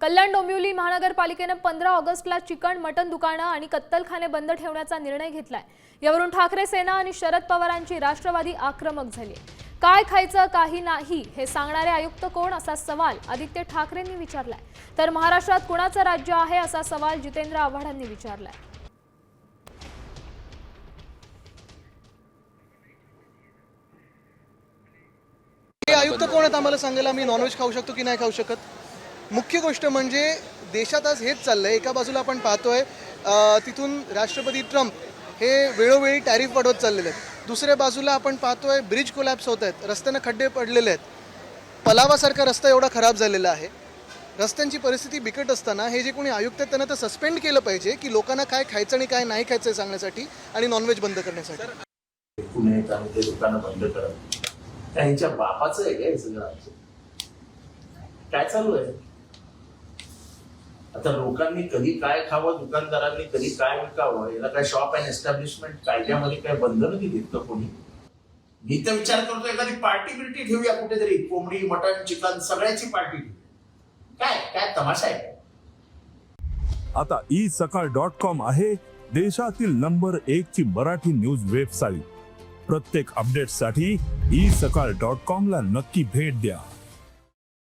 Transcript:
कल्याण डोंबिवली महानगरपालिकेनं पंधरा ऑगस्टला चिकन मटन दुकानं आणि कत्तलखाने बंद ठेवण्याचा निर्णय घेतलाय. यावरून ठाकरे सेना आणि शरद पवारांची राष्ट्रवादी आक्रमक झाली काय खायचं काही नाही हे सांगणारे आयुक्त कोण असा सवाल आदित्य ठाकरेंनी विचारलाय. तर महाराष्ट्रात कुणाचं राज्य आहे असा सवाल जितेंद्र आव्हाडांनी विचारलाय. आयुक्त कोण आहेत? आम्हाला सांगायला मी नॉनव्हेज खाऊ शकतो की नाही खाऊ शकत? मुख्य गोष्ट म्हणजे देशात आज हेच चाललं आहे एका बाजूला आपण पाहतोय तिथून राष्ट्रपती ट्रम्प हे वेळोवेळी टॅरिफ वाढवत चाललेले आहेत. दुसऱ्या बाजूला आपण पाहतोय ब्रिज कोलॅप्स होत आहेत. रस्त्यानं खड्डे पडलेले आहेत. पलावासारखा रस्ता एवढा खराब झालेला आहे. रस्त्यांची परिस्थिती बिकट असताना हे जे कोणी आयुक्त आहेत त्यांना तर सस्पेंड केलं पाहिजे की लोकांना काय खायचं आणि काय नाही खायचं सांगण्यासाठी आणि नॉनव्हेज बंद करण्यासाठी. पुणे दुकानं बंद करत. त्यांच्या बापाचं आहे काय सगळं काय चालू आहे? आता लोकांनी कधी काय खावं दुकानदारांनी कधी काय विकावं याला काय शॉप अँड एस्टॅब्लिशमेंट कायद्यामध्ये काय बंधन दिलीत का कोणी? मी तर विचार करतो एखादी पार्टी बिर्टी ठेवूया कुठेतरी. कोंबडी मटण चिकन सगळ्याची पार्टी काय? काय तमाशा आहे? आता ई सकाळ डॉट कॉम आहे देशातील नंबर एक ची मराठी न्यूज वेबसाईट प्रत्येक अपडेटसाठी ई सकाळ डॉट कॉम ला नक्की भेट द्या.